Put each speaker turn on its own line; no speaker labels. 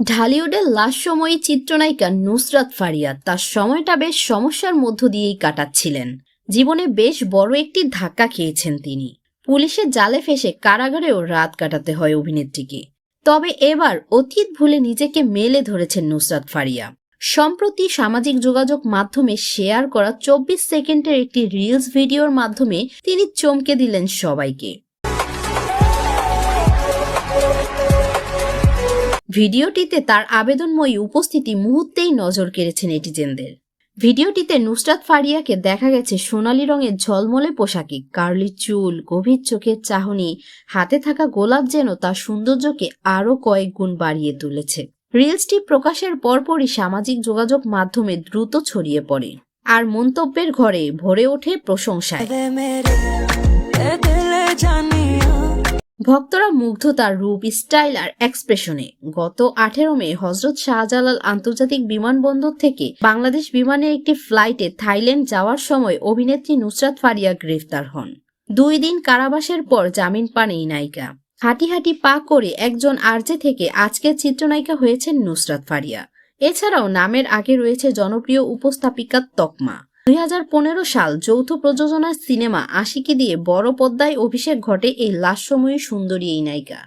ঢালিউডের লাস্যময়ী চিত্রনায়িকা নুসরাত ফারিয়া তার সময়টা বেশ সমস্যার মধ্য দিয়েই কাটাচ্ছিলেন। জীবনে বেশ বড় একটি ধাক্কা খেয়েছেন তিনি। পুলিশের জালে ফেসে কারাগারেও রাত কাটাতে হয় অভিনেত্রীকে। তবে এবার অতীত ভুলে নিজেকে মেলে ধরেছেন নুসরাত ফারিয়া। সম্প্রতি সামাজিক যোগাযোগ মাধ্যমে শেয়ার করা চব্বিশ সেকেন্ডের একটি রিলস ভিডিওর মাধ্যমে তিনি চমকে দিলেন সবাইকে। ভিডিওটিতে তার আবেদনময়ী উপস্থিতি মুহূর্তেই নজর কেড়েছে নেটিজেনদের। ভিডিওটিতে নুসরাত ফারিয়াকে দেখা গেছে সোনালী রঙের ঝলমলে পোশাকি কার্লি চুল, গভীর চোখের চাহনি, হাতে থাকা গোলাপ যেন তার সৌন্দর্যকে আরও কয়েক গুণ বাড়িয়ে তুলেছে। রিলসটি প্রকাশের পরপরই সামাজিক যোগাযোগ মাধ্যমে দ্রুত ছড়িয়ে পড়ে আর মন্তব্যের ঘরে ভরে ওঠে প্রশংসায়। ভক্তরা মুগ্ধ তার রূপ স্টাইল আর এক্সপ্রেশনে। গত আঠেরো মে হজরত শাহজালাল আন্তর্জাতিক বিমানবন্দর থেকে বাংলাদেশ বিমানের একটি ফ্লাইটে থাইল্যান্ড যাওয়ার সময় অভিনেত্রী নুসরাত ফারিয়া গ্রেফতার হন। দুই দিন কারাবাসের পর জামিন পান এই নায়িকা। হাঁটি হাঁটি পা করে একজন আরজে থেকে আজকের চিত্রনায়িকা হয়েছেন নুসরাত ফারিয়া। এছাড়াও নামের আগে রয়েছে জনপ্রিয় উপস্থাপিকা তকমা। দুই হাজার পনেরো সাল যৌথ প্রযোজনার সিনেমা আশিকি দিয়ে বড় পদ্মায় অভিষেক ঘটে এই লাস্যময়ী সুন্দরী এই নায়িকা।